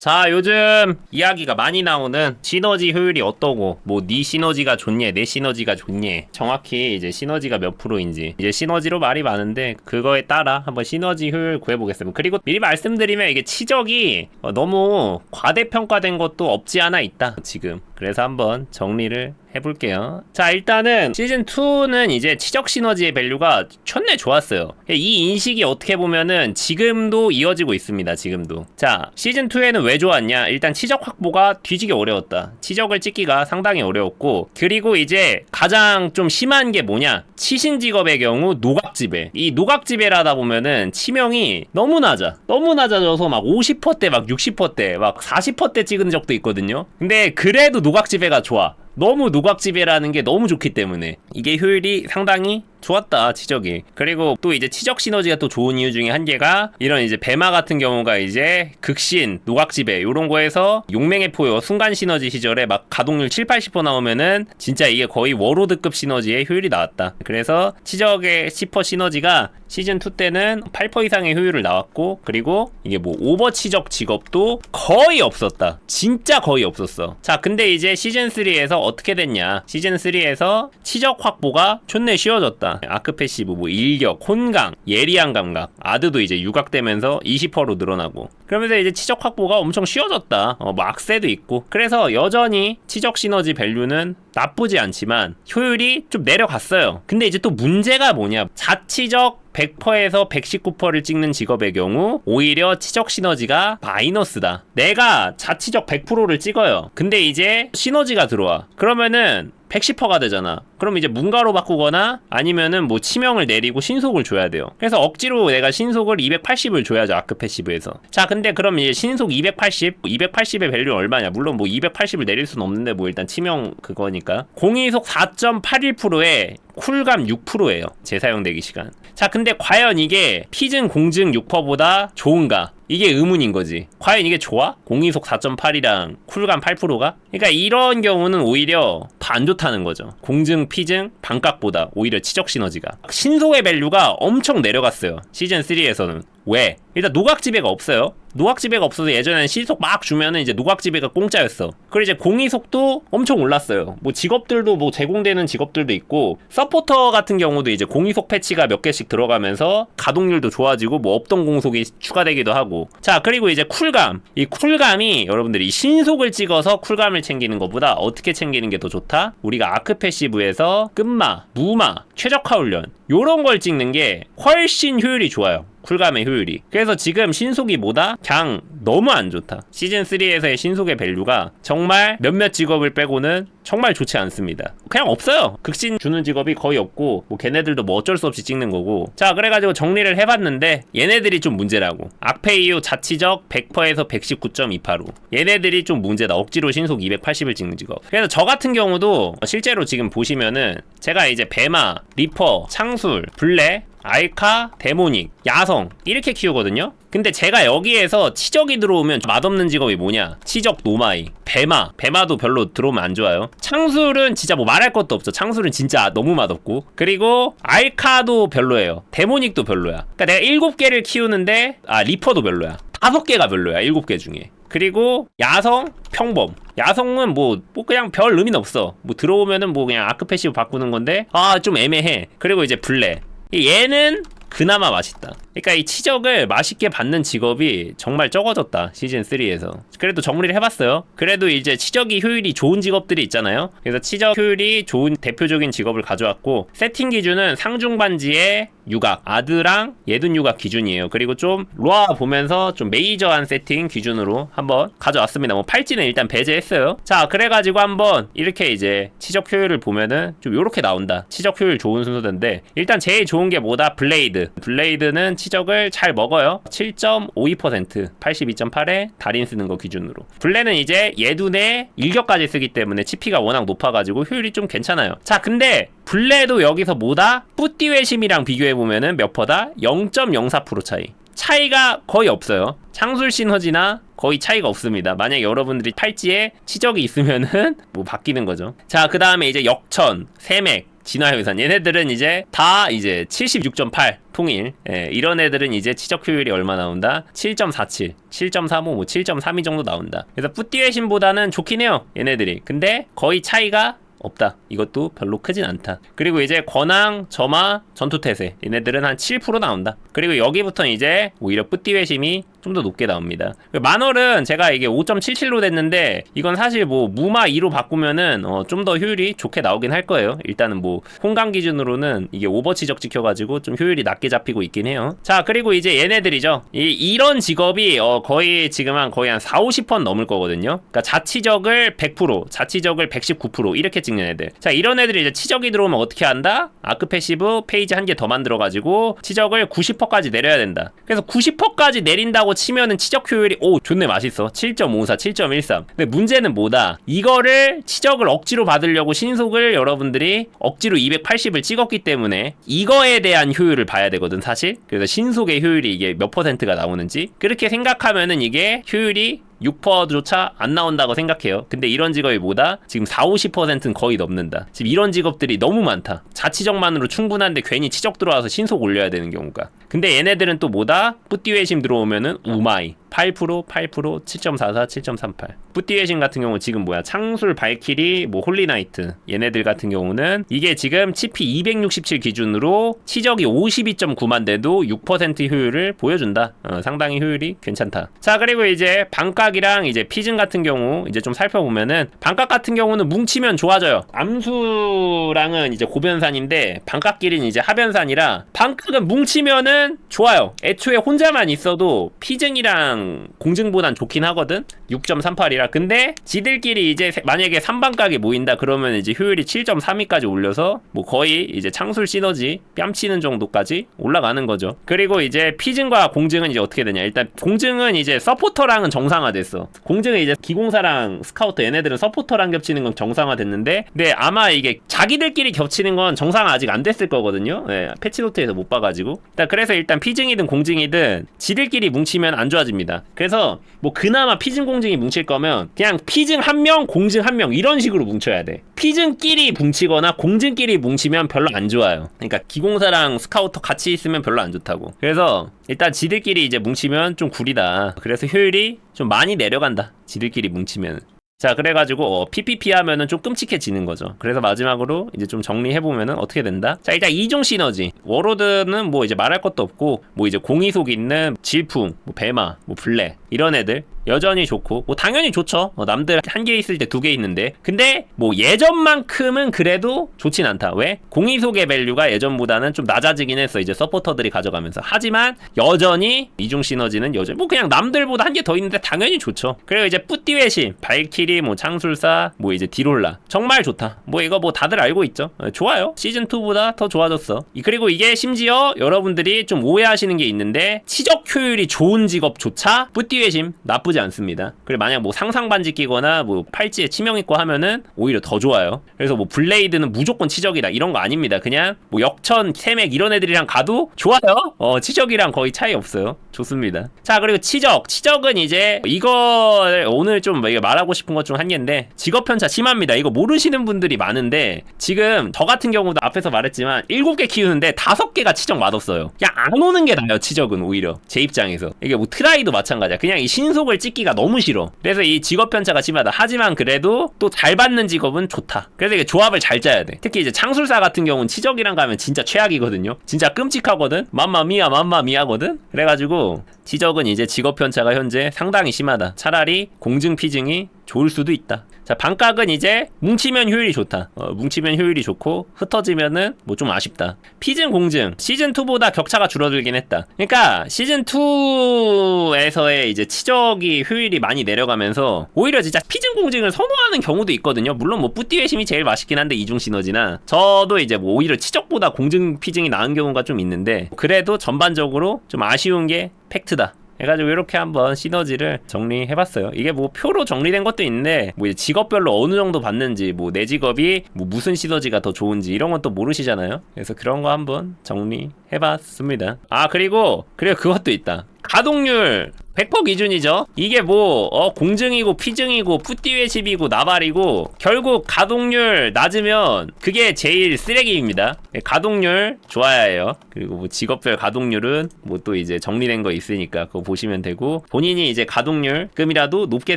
자 요즘 이야기가 많이 나오는 시너지 효율이 어떠고 뭐 네 시너지가 좋냐 내 시너지가 좋냐 정확히 이제 시너지가 몇 프로인지 이제 시너지로 말이 많은데 그거에 따라 한번 시너지 효율 구해보겠습니다. 그리고 미리 말씀드리면 이게 치적이 어, 너무 과대평가된 것도 없지 않아 있다 지금 그래서 한번 정리를 해볼게요. 자, 일단은 시즌2는 이제 치적 시너지의 밸류가 촌내 좋았어요. 이 인식이 어떻게 보면은 지금도 이어지고 있습니다, 지금도. 자, 시즌2에는 왜 좋았냐? 일단 치적 확보가 뒤지게 어려웠다. 치적을 찍기가 상당히 어려웠고, 그리고 이제 가장 좀 심한 게 뭐냐? 치신 직업의 경우 노각지배. 이 노각지배라다 보면은 치명이 너무 낮아. 너무 낮아져서 막 50%대, 막 60%대, 막 40%대 찍은 적도 있거든요. 근데 그래도 노각지배가 좋아. 너무 노각지배라는 게 너무 좋기 때문에 이게 효율이 상당히 좋았다 치적이. 그리고 또 이제 치적 시너지가 또 좋은 이유 중에 한 개가 이런 이제 배마 같은 경우가 이제 극신 노각지배 요런 거에서 용맹의 포효 순간 시너지 시절에 막 가동률 7, 80% 나오면은 진짜 이게 거의 워로드급 시너지의 효율이 나왔다. 그래서 치적의 10% 시너지가 시즌 2 때는 8% 이상의 효율을 나왔고 그리고 이게 뭐 오버 치적 직업도 거의 없었다. 진짜 거의 없었어. 자 근데 이제 시즌 3에서 어떻게 됐냐? 시즌3에서 치적 확보가 존내 쉬워졌다. 아크 패시브 뭐 일격 혼강 예리한 감각 아드도 이제 유각되면서 20%로 늘어나고. 그러면서 이제 치적 확보가 엄청 쉬워졌다. 어, 뭐 악세도 있고. 그래서 여전히 치적 시너지 밸류는 나쁘지 않지만 효율이 좀 내려갔어요 근데 이제 또 문제가 뭐냐 자치적 100%에서 119%를 찍는 직업의 경우 오히려 치적 시너지가 마이너스다. 내가 자치적 100%를 찍어요. 근데 이제 시너지가 들어와. 그러면은 110%가 되잖아. 그럼 이제 문가로 바꾸거나 아니면은 뭐 치명을 내리고 신속을 줘야 돼요. 그래서 억지로 내가 신속을 280을 줘야죠. 아크 패시브에서. 자, 근데 그럼 이제 신속 280, 280의 밸류 얼마냐? 물론 뭐 280을 내릴 수는 없는데 뭐 일단 치명 그거니까. 공이속 4.81%에 쿨감 6%예요. 재사용되기 시간. 자, 근데 과연 이게 피증 공증 6%보다 좋은가? 이게 의문인 거지. 과연 이게 좋아? 공이속 4.8이랑 쿨감 8%가? 그러니까 이런 경우는 오히려 안 좋다는 거죠. 공증, 피증, 반값보다 오히려 치적 시너지가. 신속의 밸류가 엄청 내려갔어요. 시즌 3에서는. 왜? 일단 노각지배가 없어요. 노각지배가 없어서 예전에는 시속 막 주면은 이제 노각지배가 공짜였어. 그리고 이제 공이속도 엄청 올랐어요. 뭐 직업들도 뭐 제공되는 직업들도 있고 서포터 같은 경우도 이제 공이속 패치가 몇 개씩 들어가면서 가동률도 좋아지고 뭐 없던 공속이 추가되기도 하고. 자 그리고 이제 쿨감. 이 쿨감이 여러분들이 신속을 찍어서 쿨감을 챙기는 것보다 어떻게 챙기는 게 더 좋다? 우리가 아크 패시브에서 끝마, 무마, 최적화 훈련 요런 걸 찍는 게 훨씬 효율이 좋아요. 쿨감의 효율이. 그래서 지금 신속이 뭐다? 그냥 너무 안 좋다. 시즌 3에서의 신속의 밸류가 정말 몇몇 직업을 빼고는 정말 좋지 않습니다. 그냥 없어요. 극신 주는 직업이 거의 없고, 뭐 걔네들도 뭐 어쩔 수 없이 찍는 거고. 자, 그래 가지고 정리를 해 봤는데, 얘네들이 좀 문제라고. 악페이유 자치적 100%에서 119.28로. 얘네들이 좀 문제다. 억지로 신속 280을 찍는 직업. 그래서 저 같은 경우도 실제로 지금 보시면은, 제가 이제 배마, 리퍼, 창술, 블레, 알카, 데모닉, 야성 이렇게 키우거든요. 근데 제가 여기에서 치적이 들어오면 맛없는 직업이 뭐냐? 치적 노마이, 배마, 배마도 별로 들어오면 안 좋아요. 창술은 진짜 뭐 말할 것도 없어. 창술은 진짜 너무 맛없고. 그리고 알카도 별로예요. 데모닉도 별로야. 그러니까 내가 일곱 개를 키우는데 아 리퍼도 별로야. 다섯 개가 별로야. 일곱 개 중에. 그리고 야성 평범 야성은 뭐, 뭐 그냥 별 의미는 없어 뭐 들어오면은 뭐 그냥 아크 패시브 바꾸는 건데 아 좀 애매해 그리고 이제 블레 얘는 그나마 맛있다. 그러니까 이 치적을 맛있게 받는 직업이 정말 적어졌다. 시즌 3에서. 그래도 정리를 해봤어요. 그래도 이제 치적이 효율이 좋은 직업들이 있잖아요. 그래서 치적 효율이 좋은 대표적인 직업을 가져왔고 세팅 기준은 상중 반지의 유각 아드랑 예둔 유각 기준이에요. 그리고 좀 로아 보면서 좀 메이저한 세팅 기준으로 한번 가져왔습니다. 뭐 팔찌는 일단 배제했어요. 자 그래가지고 한번 이렇게 이제 치적 효율을 보면은 좀 요렇게 나온다. 치적 효율 좋은 순서인데 일단 제일 좋은 게 뭐다? 블레이드. 블레이드는 치적을 잘 먹어요. 7.52% 82.8에 달인 쓰는 거 기준으로. 블레는 이제 예둔의 일격까지 쓰기 때문에 치피가 워낙 높아가지고 효율이 좀 괜찮아요. 자 근데 블레도 여기서 뭐다? 뿌띠외심이랑 비교해보면은 몇 퍼다? 0.04% 차이. 차이가 거의 없어요. 창술 시너지나 거의 차이가 없습니다. 만약 여러분들이 팔찌에 치적이 있으면은 뭐 바뀌는 거죠. 자, 그 다음에 이제 역천, 세맥, 진화효산 얘네들은 이제 다 이제 76.8 통일 예, 이런 애들은 이제 치적 효율이 얼마 나온다 7.47 7.35 뭐 7.32 정도 나온다 그래서 뿌띠외신보다는 좋긴 해요 얘네들이 근데 거의 차이가 없다. 이것도 별로 크진 않다. 그리고 이제 권항, 점화, 전투태세 얘네들은 한 7% 나온다. 그리고 여기부터 이제 오히려 뿌띠 회심이 좀 더 높게 나옵니다. 만월은 제가 이게 5.77로 됐는데 이건 사실 뭐 무마 2로 바꾸면은 어, 좀 더 효율이 좋게 나오긴 할 거예요. 일단은 뭐 홍강 기준으로는 이게 오버치적 찍혀가지고 좀 효율이 낮게 잡히고 있긴 해요. 자 그리고 이제 얘네들이죠. 이, 이런 직업이 어, 거의 지금 한 거의 한 4, 50번 넘을 거거든요. 그러니까 자치적을 100%, 자치적을 119% 이렇게 찍는 애들. 자 이런 애들이 이제 치적이 들어오면 어떻게 한다? 아크 패시브 페이지 한 개 더 만들어가지고 치적을 90%까지 내려야 된다. 그래서 90%까지 내린다고 치면은 치적 효율이 오 좋네 맛있어 7.54 7.13 근데 문제는 뭐다 이거를 치적을 억지로 받으려고 신속을 여러분들이 억지로 280을 찍었기 때문에 이거에 대한 효율을 봐야 되거든 사실 그래서 신속의 효율이 이게 몇 퍼센트가 나오는지 그렇게 생각하면은 이게 효율이 6%조차 안 나온다고 생각해요. 근데 이런 직업이 뭐다? 지금 4, 50%는 거의 넘는다. 지금 이런 직업들이 너무 많다. 자치적만으로 충분한데 괜히 치적 들어와서 신속 올려야 되는 경우가. 근데 얘네들은 또 뭐다? 뿌띠회심 들어오면은 우마이. 8%, 8%, 7.44, 7.38. 뿌띠회심 같은 경우 지금 뭐야? 창술, 발키리, 뭐 홀리나이트. 얘네들 같은 경우는 이게 지금 치피 267 기준으로 치적이 52.9만 돼도 6% 효율을 보여준다. 어, 상당히 효율이 괜찮다. 자, 그리고 이제 반각이랑 이제 피즌 같은 경우 이제 좀 살펴보면은 반각 같은 경우는 뭉치면 좋아져요. 암수랑은 이제 고변 산인데 반각끼리는 이제 하변산이라 반각은 뭉치면은 좋아요. 애초에 혼자만 있어도 피즌이랑 공증보단 좋긴 하거든. 6.38이라. 근데 지들끼리 이제 세- 만약에 3반각이 모인다 그러면 이제 효율이 7.32까지 올려서 뭐 거의 이제 창술 시너지 뺨치는 정도까지 올라가는 거죠. 그리고 이제 피즌과 공증은 이제 어떻게 되냐. 일단 공증은 이제 서포터랑은 정상화됐어. 공증은 이제 기공사랑 스카우터 얘네들은 서포터랑 겹치는 건 정상화됐는데 근데 아마 이게 자기들끼리 겹치는 건 정상화 아직 안 됐을 거거든요. 예, 패치노트에서 못 봐가지고. 일단 그래서 일단 피증이든 공증이든 지들끼리 뭉치면 안 좋아집니다. 그래서 뭐 그나마 피증 공증이 뭉칠 거면 그냥 피증 한 명, 공증 한 명 이런 식으로 뭉쳐야 돼. 피증끼리 뭉치거나 공증끼리 뭉치면 별로 안 좋아요. 그러니까 기공사랑 스카우터 같이 있으면 별로 안 좋다고. 그래서 일단 지들끼리 이제 뭉치면 좀 구리다. 그래서 효율이 좀 많이 내려간다. 지들끼리 뭉치면. 자 그래가지고 어, PPP 하면은 좀 끔찍해지는 거죠. 그래서 마지막으로 이제 좀 정리해보면은 어떻게 된다? 자 일단 이종 시너지. 워로드는 뭐 이제 말할 것도 없고 뭐 이제 공이속 있는 질풍 뭐 배마 뭐 블랙 이런 애들 여전히 좋고 뭐 당연히 좋죠. 어, 남들 한 개 있을 때 두 개 있는데. 근데 뭐 예전만큼은 그래도 좋진 않다. 왜? 공이속의 밸류가 예전보다는 좀 낮아지긴 했어. 이제 서포터들이 가져가면서. 하지만 여전히 이중 시너지는 여전히 뭐 그냥 남들보다 한 개 더 있는데 당연히 좋죠. 그리고 이제 뿌띠외심 발키리 뭐 창술사 뭐 이제 디롤라. 정말 좋다. 뭐 이거 뭐 다들 알고 있죠? 어, 좋아요. 시즌 2보다 더 좋아졌어. 이- 그리고 이게 심지어 여러분들이 좀 오해하시는 게 있는데 치적 효율이 좋은 직업조차 뿌띠외심 나쁘지 않습니다. 그리고 만약 뭐 상상 반지 끼거나 뭐 팔찌에 치명 있고 하면은 오히려 더 좋아요. 그래서 뭐 블레이드는 무조건 치적이다. 이런 거 아닙니다. 그냥 뭐 역천 세맥 이런 애들이랑 가도 좋아요. 어 치적이랑 거의 차이 없어요. 좋습니다. 자 그리고 치적. 치적은 이제 이거 오늘 좀 말하고 싶은 것 중 한 개인데 직업 편차 심합니다. 이거 모르시는 분들이 많은데 지금 저 같은 경우도 앞에서 말했지만 7개 키우는데 5개가 치적 맛없어요. 그냥 안 오는 게 나아요 치적은 오히려 제 입장에서. 이게 뭐 트라이도 마찬가지야. 그냥 이 신속을 찍기가 너무 싫어. 그래서 이 직업 편차가 심하다. 하지만 그래도 또 잘 받는 직업은 좋다. 그래서 이게 조합을 잘 짜야 돼. 특히 이제 창술사 같은 경우는 치적이랑 가면 진짜 최악이거든요. 진짜 끔찍하거든? 맘마미야 맘마미야거든? 그래가지고 지적은 이제 직업 편차가 현재 상당히 심하다. 차라리 공증 피증이 좋을 수도 있다. 자, 반각은 이제 뭉치면 효율이 좋다. 어, 뭉치면 효율이 좋고 흩어지면은 뭐 좀 아쉽다. 피증 공증 시즌 2보다 격차가 줄어들긴 했다. 그러니까 시즌 2에서의 이제 치적이 효율이 많이 내려가면서 오히려 진짜 피증 공증을 선호하는 경우도 있거든요. 물론 뭐 뿌띠 회심이 제일 맛있긴 한데 이중 시너지나 저도 이제 뭐 오히려 치적보다 공증 피증이 나은 경우가 좀 있는데 그래도 전반적으로 좀 아쉬운 게 팩트다. 해가지고 이렇게 한번 시너지를 정리해봤어요. 이게 뭐 표로 정리된 것도 있는데 뭐 직업별로 어느 정도 받는지 뭐 내 직업이 뭐 무슨 시너지가 더 좋은지 이런 건 또 모르시잖아요. 그래서 그런 거 한번 정리해봤습니다. 아 그리고 그리고 그것도 있다. 가동률 100% 기준이죠. 이게 뭐, 어, 공증이고, 피증이고, 푸띠웨십이고, 나발이고, 결국 가동률 낮으면 그게 제일 쓰레기입니다. 예, 가동률 좋아야 해요. 그리고 뭐 직업별 가동률은 뭐 또 이제 정리된 거 있으니까 그거 보시면 되고, 본인이 이제 가동률 금이라도 높게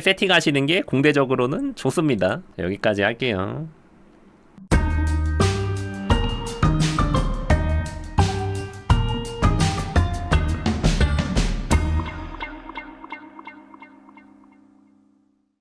세팅하시는 게 공대적으로는 좋습니다. 여기까지 할게요.